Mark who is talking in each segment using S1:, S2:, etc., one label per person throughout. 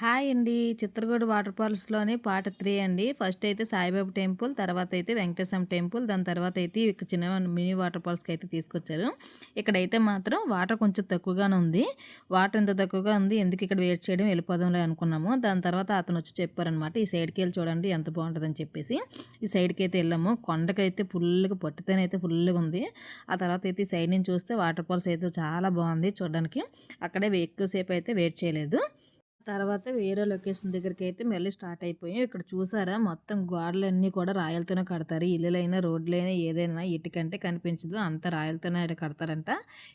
S1: Hi అండి. Chitraguda water ఫాల్స్లోని part three అండి. ఫస్ట్ అయితే సాయిబాబా టెంపుల్ తర్వాత అయితే వెంకటేశ్వర టెంపుల్ దాని తర్వాత అయితే ఇక చిన్న మినీ వాటర్ ఫాల్స్కి అయితే తీసుకొచ్చారు. ఇక్కడైతే మాత్రం వాటర్ కొంచెం తక్కువగానే ఉంది. వాటర్ ఎంత తక్కువగా ఉంది ఎందుకు ఇక్కడ వెయిట్ చేయడం వెళ్ళిపోదాంలే అనుకున్నాము. దాని తర్వాత అతను వచ్చి చెప్పారనమాట ఈ సైడ్కి వెళ్ళి చూడండి ఎంత బాగుంటుందని చెప్పేసి. ఈ సైడ్కి అయితే వెళ్ళాము. కొండకైతే ఫుల్గా పట్టుతేనైతే ఫుల్గా ఉంది. ఆ తర్వాత అయితే ఈ సైడ్ నుంచి చూస్తే వాటర్ ఫాల్స్ అయితే చాలా బాగుంది చూడడానికి. అక్కడే ఎక్కువసేపు అయితే వెయిట్ చేయలేదు. తర్వాత వేరే లొకేషన్ దగ్గరికి అయితే మళ్ళీ స్టార్ట్ అయిపోయాం ఇక్కడ చూసారా? మొత్తం గోడలన్నీ కూడా రాయలతోనే కడతారు. ఇల్లులైనా రోడ్లైనా ఏదైనా ఇటుకంటే కనిపించదు. అంత రాయలతోనే కడతారంట.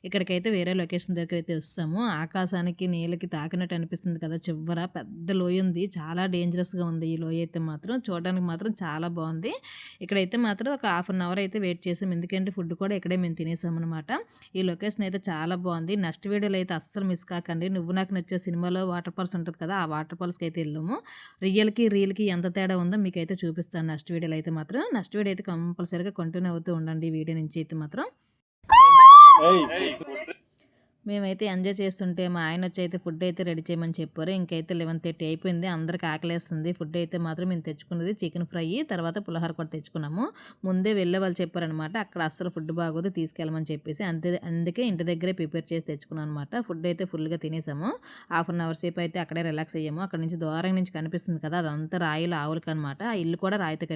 S1: ఇక్కడికైతే వేరే లొకేషన్ దగ్గరికి అయితే వస్తాము. ఆకాశానికి నీళ్ళకి తాకినట్టు అనిపిస్తుంది కదా చివర. పెద్ద లోయ ఉంది. చాలా డేంజరస్గా ఉంది ఈ లోయ అయితే మాత్రం. చూడడానికి మాత్రం చాలా బాగుంది. ఇక్కడైతే మాత్రం ఒక హాఫ్ అన్ అవర్ అయితే వెయిట్ చేసాం ఎందుకంటే ఫుడ్ కూడా ఇక్కడే మేము తినేసాం అనమాట ఈ లొకేషన్ అయితే చాలా బాగుంది. నెక్స్ట్ వీడియోలో అయితే అస్సలు మిస్ కాకండి. నువ్వు నాకు నచ్చే సినిమాలో వాటర్ ఫాల్స్ ఉంటుంది కదా ఆ వాటర్ ఫాల్స్కి అయితే వెళ్ళాము. రియల్కి రియల్కి ఎంత తేడా ఉందో మీకు అయితే చూపిస్తాను నెక్స్ట్ వీడియోలో అయితే మాత్రం. నెక్స్ట్ వీడియో అయితే కంపల్సరీగా కంటిన్యూ అవుతూ ఉండండి ఈ వీడియో నుంచి అయితే మాత్రం. మేమైతే ఎంజాయ్ చేస్తుంటే మా ఆయన వచ్చి అయితే ఫుడ్ అయితే రెడీ చేయమని చెప్పారు. ఇంకైతే లెవెన్ థర్టీ అయిపోయింది. అందరికి ఆకలేస్తుంది. ఫుడ్ అయితే మాత్రం మేము తెచ్చుకున్నది చికెన్ ఫ్రై తర్వాత పులిహోర కూడా తెచ్చుకున్నాము. ముందే వెళ్ళే వాళ్ళు చెప్పారనమాట అక్కడ అస్సలు ఫుడ్ బాగోదు తీసుకెళ్ళమని చెప్పేసి. అంతే అందుకే ఇంటి దగ్గరే ప్రిపేర్ చేసి తెచ్చుకున్నాం అనమాట ఫుడ్ అయితే ఫుల్గా తినేసాము. హాఫ్ అన్ అవర్ సేపు అయితే అక్కడే రిలాక్స్ అయ్యాము. అక్కడ నుంచి దూరం నుంచి కనిపిస్తుంది కదా అదంతా రాయిలు ఆవులకి అనమాట ఆ ఇల్లు కూడా రాయితో